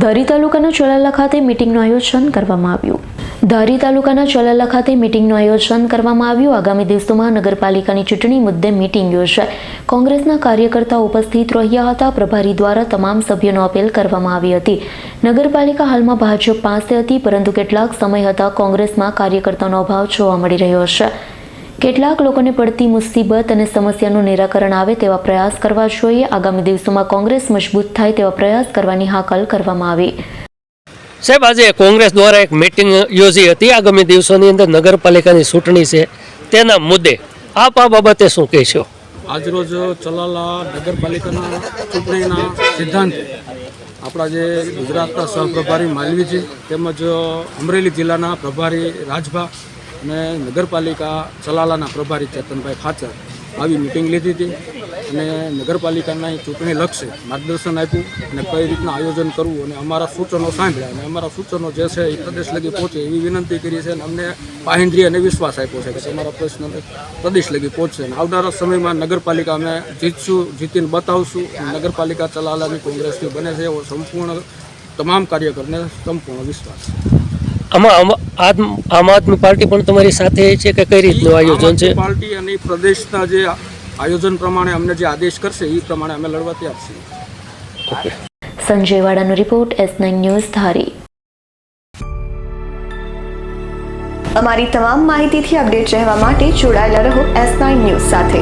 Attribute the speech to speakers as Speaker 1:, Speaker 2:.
Speaker 1: ધારી તાલુકાના ચોલાલા ખાતે મિટિંગનું આયોજન કરવામાં આવ્યું. ધારી તાલુકાના ચોલાલા ખાતે મિટિંગનું આયોજન કરવામાં આવ્યું. આગામી દિવસોમાં નગરપાલિકાની ચૂંટણી મુદ્દે મિટિંગ યોજાય. કોંગ્રેસના કાર્યકર્તાઓ ઉપસ્થિત રહ્યા હતા. પ્રભારી દ્વારા તમામ સભ્યોનો અપીલ કરવામાં આવી હતી. નગરપાલિકા હાલમાં ભાજપ પાસે હતી, પરંતુ કેટલાક સમય હતા કોંગ્રેસમાં કાર્યકર્તાનો અભાવ જોવા મળી રહ્યો છે. કેટલાક લોકોને પડતી મુસીબત અને સમસ્યાનું નિરાકરણ આવે તેવા પ્રયાસ કરવા જોઈએ. આગામી દિવસોમાં કોંગ્રેસ મજબૂત થાય તેવા પ્રયાસ કરવાની હાકલ કરવામાં આવી.
Speaker 2: સાહેબ આજે કોંગ્રેસ દ્વારા એક મિટિંગ યોજી હતી. આગામી દિવસોની અંદર નગરપાલિકાની ચૂંટણી છે. તેના મુદ્દે આપ આ બાબતે શું કહેશો?
Speaker 3: આજરોજ ચલાલા નગરપાલિકાના ચૂંટણીના સિદ્ધાંત આપણા જે ગુજરાતના સહપ્રભારી માલવીજી તેમજ અમરેલી જિલ્લાના પ્રભારી રાજભા અને નગરપાલિકા ચલાલાના પ્રભારી ચેતનભાઈ ખાચર આવી મિટિંગ લીધી હતી અને નગરપાલિકાના ચૂંટણી લક્ષે માર્ગદર્શન આપ્યું અને કઈ રીતના આયોજન કરવું અને અમારા સૂચનો સાંભળ્યા અને અમારા સૂચનો જે છે એ પ્રદેશ લગી પહોંચે એવી વિનંતી કરી છે અને અમને પાહિન્દ્રી અને વિશ્વાસ આપ્યો છે કે તમારા પ્રશ્ન પ્રદેશ લગી પહોંચશે. અને આવનારા સમયમાં નગરપાલિકા અમે જીતશું, જીતીને બતાવશું. નગરપાલિકા ચલાલાની કોંગ્રેસની બને છે એવો સંપૂર્ણ તમામ કાર્યકરને સંપૂર્ણ વિશ્વાસ. છે
Speaker 2: આમાં આમ- આદમી પાર્ટી પણ તમારી સાથે છે કે કઈ રીતનું આયોજન છે?
Speaker 3: પાર્ટી અને પ્રદેશના જે આયોજન પ્રમાણે અમને જે આદેશ કરશે એ પ્રમાણે અમે લડવા તૈયાર છીએ.
Speaker 1: Sanjay વાડાનો report S nine news Dhari.
Speaker 4: અમારી તમામ માહિતીથી અપડેટ રહેવા માટે જોડાયેલા રહો એસ નાઇન ન્યૂઝ સાથે.